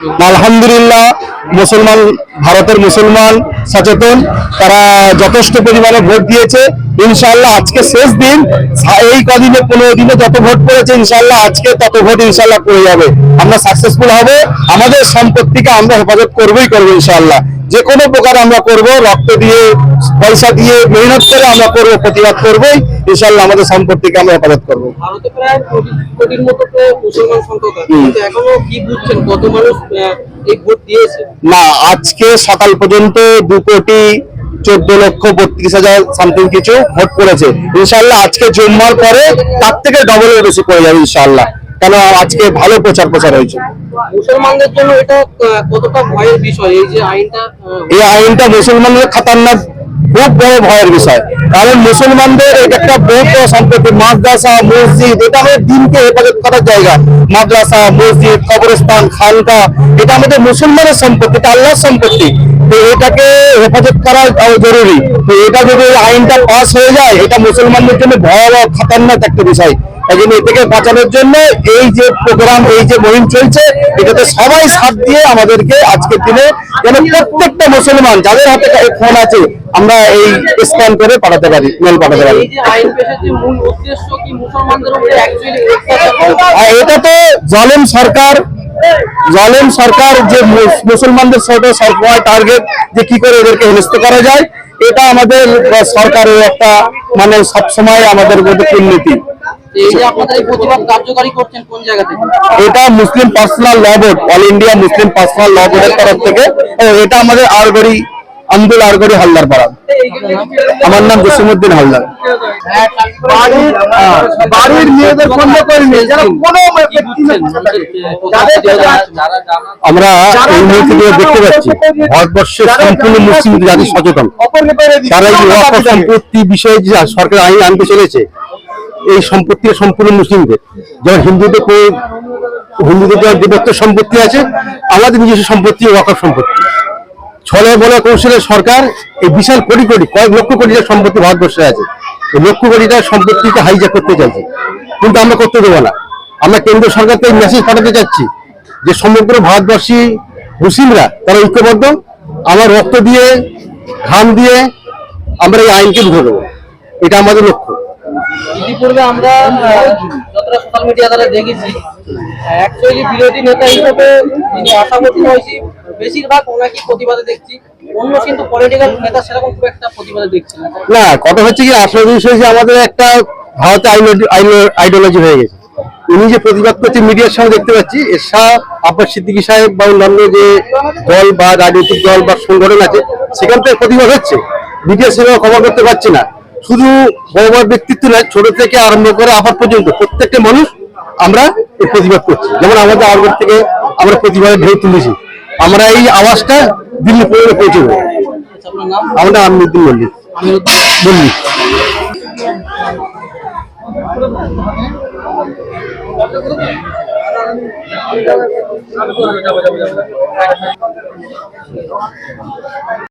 আলহামদুলিল্লাহ। মুসলমান ভারতের মুসলমান সচেতন তারা যথেষ্ট পরিমাণে ভোট দিয়েছে। ইনশাল্লাহ আজকে শেষ দিন। এই কদিনে পনেরো দিনে যত ভোট পড়েছে ইনশাল্লাহ আজকে তত ভোট ইনশাল্লাহ পড়ে যাবে। আমরা সাকসেসফুল হব আমাদের সম্পত্তিকে আমরা হেফাজত করবোই করব ইনশাল্লাহ যে কোনো প্রকার আমরা করব রক্ত দিয়ে পয়সা দিয়ে মেহনত করে আমরা করব প্রতিবাদ করবোই। ইনশাল্লাহ আমাদের সম্পত্তিকে আমরা হেফাজত করব। ভারতে প্রায় কোটির মতো মুসলমান। কিন্তু এখনও কি বুঝছেন? কত মানুষ না আজকে সকাল পর্যন্ত দু কোটি চোদ্দ লক্ষ বত্রিশ হাজার সামথিং কিছু ভোট পড়েছে। ইনশাল্লাহ আজকে জুম্মার পরে তার থেকে ডবলের বেশি পড়ে যাবে ইনশাল্লাহ কেন আজকে ভালো প্রচার প্রচার হয়েছে। মুসলমানদের জন্য এটা কতটা ভয়ের বিষয়? এই যে আইনটা এই আইনটা মুসলমানদের খাতারনাক খুব বড় ভয়ের বিষয়। কারণ মুসলমানদের একটা বড় সম্পত্তি মাদ্রাসা, মসজিদ, এটা আমাদের দিনকে হেফাজত করার জায়গা। মাদ্রাসা, মসজিদ, কবরস্থান, খানকা, এটা আমাদের মুসলমানের সম্পত্তি, এটা আল্লাহর সম্পত্তি। তো এটাকে হেফাজত করা জরুরি। তো এটা যদি আইনটা পাস হয়ে যায় এটা মুসলমানদের জন্য ভয়াবহ খাতারনাক একটা বিষয়। এই জন্য এ থেকে বাঁচানোর জন্য এই যে প্রোগ্রাম এই যে মুহিম চলছে এটাতে সবাই সাথ দিয়ে আমাদেরকে আজকের দিনে যেন প্রত্যেকটা মুসলমান যাদের হাতে ফোন আছে আমরা এই স্ক্যান করে পাঠাতে পারি মেল পাঠাতে পারি। এটা তো জালেম সরকার জালেম সরকার যে মুসলমানদের সাথে সবসময় টার্গেট যে কি করে এদেরকে হেনস্থ করা যায় এটা আমাদের সরকারের একটা মানে সবসময় আমাদের মধ্যে দুর্নীতি। এটা Muslim personal law board all India Muslim personal law বোর্ডের তরফ থেকে। এটা আমাদের আরগড়ি আন্দুল আরগড়ি হালদার পাড়া। আমার নাম জসিমুদ্দিন হালদার। বাড়ির বাড়ির মেয়েদের পণ্য করিনি যারা কোনো ব্যক্তি না। আমরা এই মুহূর্তে দেখতে পাচ্ছি ভারতবর্ষের সম্পূর্ণ মুসলিম জাতি সচেতন। তারা এই সম্পত্তি বিষয়ে যে সরকার আইন আনতে চলেছে এই সম্পত্তি সম্পূর্ণ মুসলিমদের। যেমন হিন্দুদের কোনো হিন্দুদের যেমন দেবত্ব সম্পত্তি আছে আমাদের নিজস্ব সম্পত্তি ওয়াকফ সম্পত্তি। ছলে বলে কৌশলে সরকার এই বিশাল কোটি কোটি, কয়েক লক্ষ কোটি টাকার সম্পত্তি ভারতবর্ষে আছে। এই লক্ষ কোটি টাকার সম্পত্তিকে হাইজ্যাক করতে চাইছে। কিন্তু আমরা করতে দেবো না। আমরা কেন্দ্র সরকারকে এই মেসেজ পাঠাতে চাচ্ছি যে সমগ্র ভারতবর্ষী মুসলিমরা, তারা ঐক্যবদ্ধ। আমার রক্ত দিয়ে, ঘাম দিয়ে আমরা এই আইনকে রুখে দেবো। এটা আমাদের লক্ষ্য। ইতিপূর্বে আমরা যতটা সোশ্যাল মিডিয়া দ্বারা দেখেছি বিরোধী নেতা হিসেবে যিনি আশাবতী হয়েছি। না। কথা হচ্ছে কি আসলে বিষয় যে আমাদের একটা ভারতে আইডিওলজি হয়ে গেছে। উনি যে প্রতিবাদ করছে, মিডিয়ার সামনে দেখতে পাচ্ছি এরশা আব্বাস সিদ্দিকী সাহেব বা অন্যান্য যে দল বা রাজনৈতিক দল বা সংগঠন আছে, সেখান থেকে প্রতিবাদ হচ্ছে। মিডিয়া সেভাবে খবর করতে পারছে না। শুধু বড় বড় ব্যক্তিত্ব নয়, ছোট থেকে আরম্ভ করে আবার পর্যন্ত প্রত্যেকটা মানুষ আমরা প্রতিবাদ করছি। যেমন আমাদের আরগর থেকে আমরা প্রতিবাদের ঢেউ তুলেছি। আমরা এই আওয়াজটা দিল্লি পর্যন্ত পৌঁছে দেবো। আপনার নাম আমরা আমিনুদ্দিন মল্লিক। বললি